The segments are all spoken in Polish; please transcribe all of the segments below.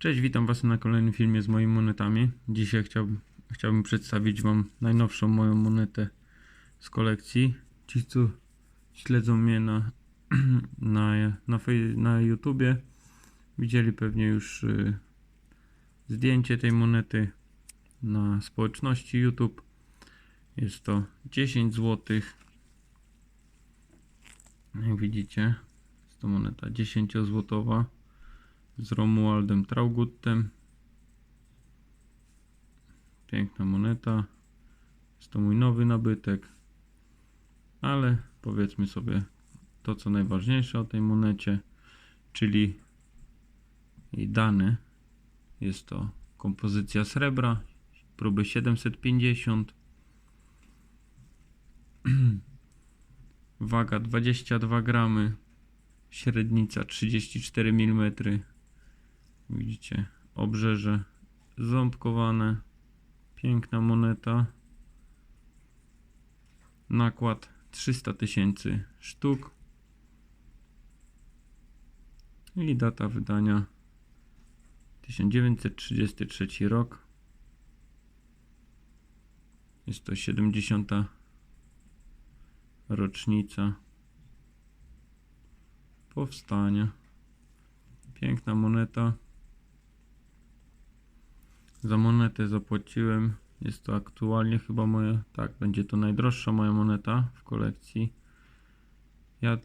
Cześć, witam Was na kolejnym filmie z moimi monetami. Dzisiaj chciałbym, chciałbym przedstawić Wam najnowszą moją monetę z kolekcji. Ci, co śledzą mnie na, na, na, na YouTubie, widzieli pewnie już y, zdjęcie tej monety na społeczności YouTube. Jest to 10 zł. Jak widzicie, jest to moneta 10 złotowa z Romualdem Trauguttem. Piękna moneta. Jest to mój nowy nabytek. Ale powiedzmy sobie to, co najważniejsze o tej monecie, czyli jej dane. Jest to kompozycja srebra, próby 750. Waga 22 gramy, średnica 34 mm. Widzicie, obrzeże ząbkowane, piękna moneta. Nakład 300 tysięcy sztuk. I data wydania 1933 rok. Jest to 70. rocznica powstania. Piękna moneta. Za monetę zapłaciłem. Jest to aktualnie chyba moja. Tak, będzie to najdroższa moja moneta w kolekcji. Ja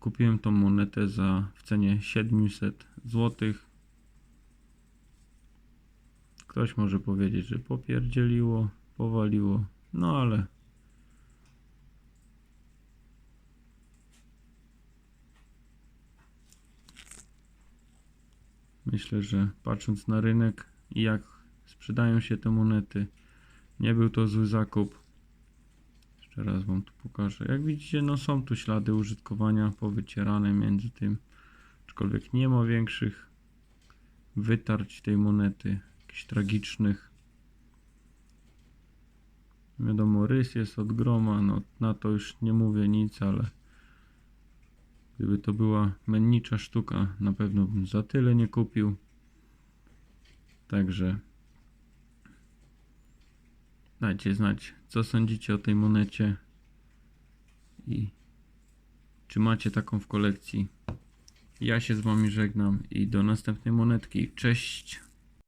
kupiłem tą monetę za w cenie 700 zł. Ktoś może powiedzieć, że popierdzieliło, powaliło. No ale Myślę, że patrząc na rynek i jak sprzedają się te monety, nie był to zły zakup. Jeszcze raz Wam tu pokażę. Jak widzicie, no są tu ślady użytkowania powycierane między tym. Aczkolwiek nie ma większych wytarć tej monety, jakichś tragicznych. Wiadomo, rys jest od groma, no na to już nie mówię nic, ale Gdyby to była mennicza sztuka, na pewno bym za tyle nie kupił. Także dajcie znać, co sądzicie o tej monecie i czy macie taką w kolekcji. Ja się z Wami żegnam i do następnej monetki. Cześć!